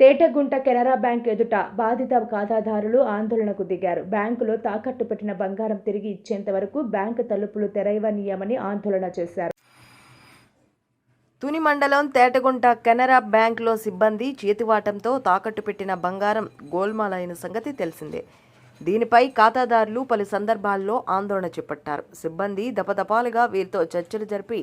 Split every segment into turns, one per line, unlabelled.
Tetagunta Canara bank ఎదుట బాధిత ఖాతాదారులు ఆందోళనకు దిగారు. బ్యాంకులో తాకట్టు పెట్టిన బంగారం తిరిగి ఇచ్చేంత వరకు బ్యాంకు తలుపులు తెరవనీయమని ఆందోళన చేశారు.
తుని మండలం తేటగుంట కెనరా బ్యాంక్లో సిబ్బంది చేతివాటంతో తాకట్టు పెట్టిన బంగారం గోల్మాలైన సంగతి తెలిసిందే. దీనిపై ఖాతాదారులు పలు సందర్భాల్లో ఆందోళన చేపట్టారు. సిబ్బంది దపదపాలుగా వీరితో చర్చలు జరిపి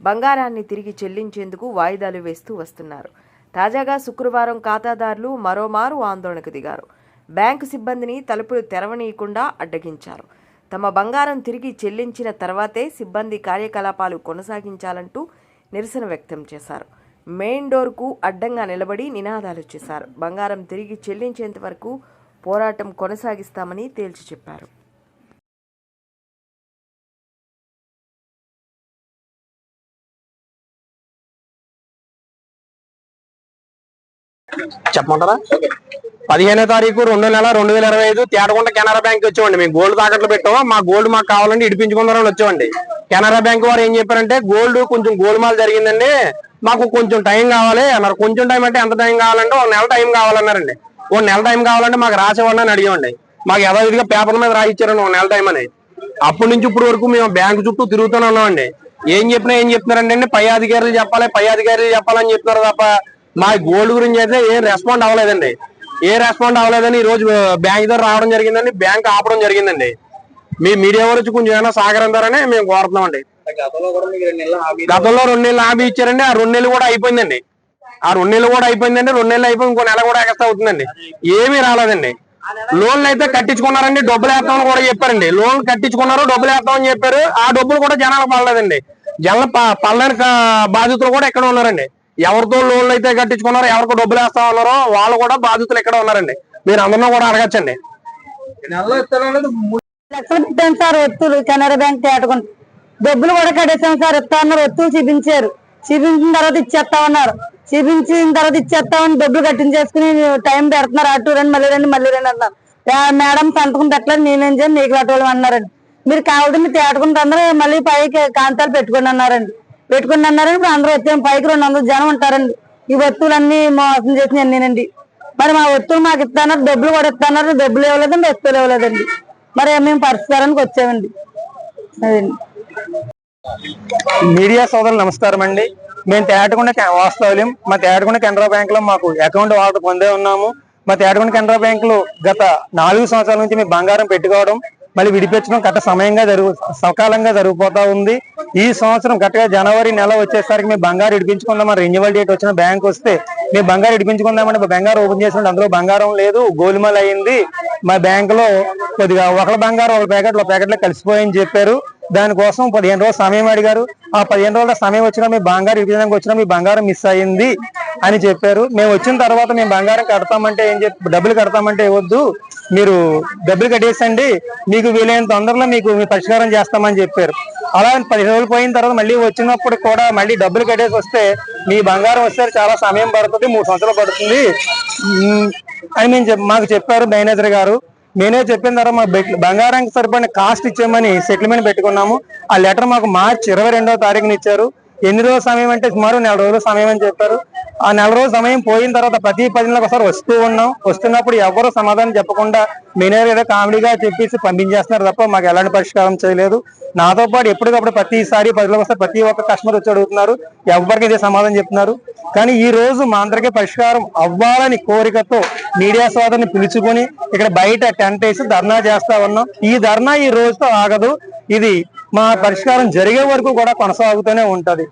బంగారాన్ని తిరిగి చెల్లించేందుకు వాయిదాలు వేస్తూ వస్తున్నారు. తాజాగా శుక్రవారం ఖాతాదారులు మరోమారు ఆందోళనకు దిగారు. బ్యాంకు సిబ్బందిని తలుపులు తెరవనీయకుండా అడ్డగించారు. తమ బంగారం తిరిగి చెల్లించిన తర్వాతే సిబ్బంది కార్యకలాపాలు కొనసాగించాలంటూ నిరసన వ్యక్తం చేశారు. మెయిన్ డోర్కు అడ్డంగా నిలబడి నినాదాలు చేశారు. బంగారం తిరిగి చెల్లించేంత వరకు పోరాటం కొనసాగిస్తామని తేల్చి చెప్పారు.
చెప్పమంటారా? పదిహేనో తారీఖు రెండు నెల రెండు వేల ఇరవై ఐదు తేటగుంట కెనరా బ్యాంక్ వచ్చామండి మేము గోల్డ్ తాకట్లు పెట్టాము? మా గోల్డ్ మాకు కావాలంటే ఇడిపించుకుందామని వచ్చామండి కెనరా బ్యాంక్ వారు ఏం చెప్పారంటే గోల్డ్ కొంచెం గోల్డ్ మాల్ జరిగిందండి. మాకు కొంచెం టైం కావాలి అన్నారు. కొంచెం టైం అంటే ఎంత టైం కావాలంటే ఒక నెల టైం కావాలన్నారండి. ఒక నెల టైం కావాలంటే మాకు రాసేవాడిని అని అడిగామండి. మాకు యథావిధిగా పేపర్ మీద రాసిచ్చారండి ఒక నెల టైం అని. అప్పటి నుంచి ఇప్పుడు వరకు మేము బ్యాంకు చుట్టూ తిరుగుతూనే ఉన్నామండి. ఏం చెప్పినా ఏం చెప్తున్నారంటే పై అధికారులు చెప్పాలి పై అధికారులు చెప్పాలని చెప్తున్నారు తప్ప మా గోల్డ్ గురించి అయితే ఏం రెస్పాండ్ అవ్వలేదండి. ఏ రెస్పాండ్ అవ్వలేదని ఈ రోజు బ్యాంక్ దగ్గర రావడం జరిగిందండి. బ్యాంక్ ఆపడం జరిగిందండి. మీ మీడియా వచ్చి కొంచెం ఏమైనా సహకరించారని మేము కోరుతున్నామండి.
గతంలో రెండు నెలలు హామీ
ఇచ్చారండి. ఆ రెండు నెలలు కూడా అయిపోయిందండి. ఆ రెండు నెలలు కూడా అయిపోయిందండి. రెండు నెలలు అయిపోయి ఇంకో నెల కూడా ఎక్స్ట్రా అవుతుందండి. ఏమీ రాలేదండి. లోన్లు అయితే కట్టించుకున్నారండి. డబ్బులు వేస్తామని కూడా చెప్పారండి. లోన్లు కట్టించుకున్నారు డబ్బులు వేస్తామని చెప్పారు. ఆ డబ్బులు కూడా జనాలకు పడలేదండి. జన పడలేని బాధితులు కూడా ఇక్కడ ఉన్నారండి. ఎవరితో లోన్లు అయితే కట్టించుకున్నారో ఎవరికి డబ్బులు వేస్తా ఉన్నారో వాళ్ళు కూడా బాధితులు ఇక్కడ ఉన్నారండి. మీరు అందరినీ కూడా అడగచ్చండి.
లక్షలు సార్ ఒత్తులు కెనరా బ్యాంక్ తేటకుండా డబ్బులు కూడా కట్టేసాం సార్ ఇస్తా అన్నారు ఒత్తులు చూపించారు. చూపించిన తర్వాత ఇచ్చేస్తామన్నారు చూపించిన తర్వాత ఇచ్చేస్తామని డబ్బులు కట్టించేసుకుని టైం పెడుతున్నారు. అటు రండి మళ్ళీ రండి మళ్ళీ రండి అన్నారు. మేడం సంతకం పెట్టలేదు నేనేం చేయను నీకు కట్టవాలి అన్నారండి. మీరు కావాలంటే మీరు తేటకుంటే అందరూ మళ్ళీ పైకి కాంతాలు పెట్టుకుని అన్నారండి. పెట్టుకుని అన్నారని ఇప్పుడు అందరూ వచ్చాము పైకి రెండు వందల జనం ఉంటారండి. ఈ వస్తువులన్నీ మోసం చేసిన నేనండి. మరి మా వస్తువులు మాకు ఇస్తానన్నారు డబ్బులు కూడా ఇస్తానన్నారు డబ్బులు ఇవ్వలేదండి వస్తువులు ఇవ్వలేదండి. మరి మేము పరిష్కారానికి వచ్చామండి. అదండి.
మీడియా సోదరులు నమస్కారం అండి. మేము తేటకొండ వాస్తవ్యం మా తేటకొండ కెనరా బ్యాంక్లో మాకు అకౌంట్ ఆర్డర్ పొందే ఉన్నాము. మా తేటకొండ కెనరా బ్యాంక్లో గత నాలుగు సంవత్సరాల నుంచి మేము బంగారం పెట్టుకోవడం మళ్ళీ విడిపించడం గట్ట సమయంగా జరుగు సకాలంగా జరిగిపోతా ఉంది. ఈ సంవత్సరం గట్టగా జనవరి నెల వచ్చేసరికి మేము బంగారం ఇడిపించుకుందాం రెన్యువల్ డేట్ వచ్చిన బ్యాంక్ వస్తే మేము బంగారం ఇడిపించుకుందామంటే బంగారు బంగారం ఓపెన్ చేసినప్పుడు అందులో బంగారం లేదు గోల్మాల్ అయింది. మా బ్యాంకులో కొద్దిగా ఒకళ్ళ బంగారం ఒక ప్యాకెట్ ఒక ప్యాకెట్లో కలిసిపోయని చెప్పారు. దానికోసం పదిహేను రోజులు సమయం అడిగారు. ఆ పదిహేను రోజుల సమయం వచ్చినా మీ బంగారం ఇప్పించడానికి వచ్చినా మీ బంగారం మిస్ అయింది అని చెప్పారు. మేము వచ్చిన తర్వాత మేము బంగారం కడతామంటే ఏం చెప్పి డబ్బులు కడతామంటే ఇవ్వద్దు. మీరు డబ్బులు కట్టేసండి. మీకు వీలైన తొందరలో మీకు పరిష్కారం చేస్తామని చెప్పారు. అలా పదిహేను రోజులు పోయిన తర్వాత మళ్ళీ వచ్చినప్పుడు కూడా మళ్ళీ డబ్బులు కట్టేసి వస్తే మీ బంగారం వస్తే చాలా సమయం పడుతుంది. మూడు సంవత్సరాలు పడుతుంది. అని మేము చెప్- మాకు చెప్పారు మేనేజర్ గారు. నేనే చెప్పిన తర్వాత మా బెట్- బంగారానికి సరిపడిన కాస్ట్ ఇచ్చేయమని సెటిల్మెంట్ పెట్టుకున్నాము. ఆ లెటర్ మాకు మార్చి ఇరవై రెండవ తారీఖున ఇచ్చారు. ఎన్ని రోజుల సమయం అంటే సుమారు నెల రోజుల సమయం అని చెప్పారు. ఆ నెల రోజుల సమయం పోయిన తర్వాత ప్రతి పది నెలలకు ఒకసారి వస్తూ ఉన్నాం. వస్తున్నప్పుడు ఎవరు సమాధానం చెప్పకుండా మేనేజర్ ఏదో కామెడీగా చెప్పేసి పంపించేస్తున్నారు తప్ప మాకు ఎలాంటి పరిష్కారం చేయలేదు. నాతో పాటు ఎప్పటికప్పుడు ప్రతిసారి పదిలో వస్తే ప్రతి ఒక్క కస్టమర్ వచ్చి అడుగుతున్నారు. ఎవరికి ఇదే సమాధానం చెప్తున్నారు. కానీ ఈ రోజు మా అందరికీ పరిష్కారం అవ్వాలని కోరికతో మీడియా సోదరుని పిలుచుకొని ఇక్కడ బయట టెంట్ వేసి ధర్నా చేస్తా ఉన్నాం. ఈ ధర్నా ఈ రోజుతో ఆగదు. ఇది మా పరిష్కారం జరిగే వరకు కూడా కొనసాగుతూనే ఉంటది.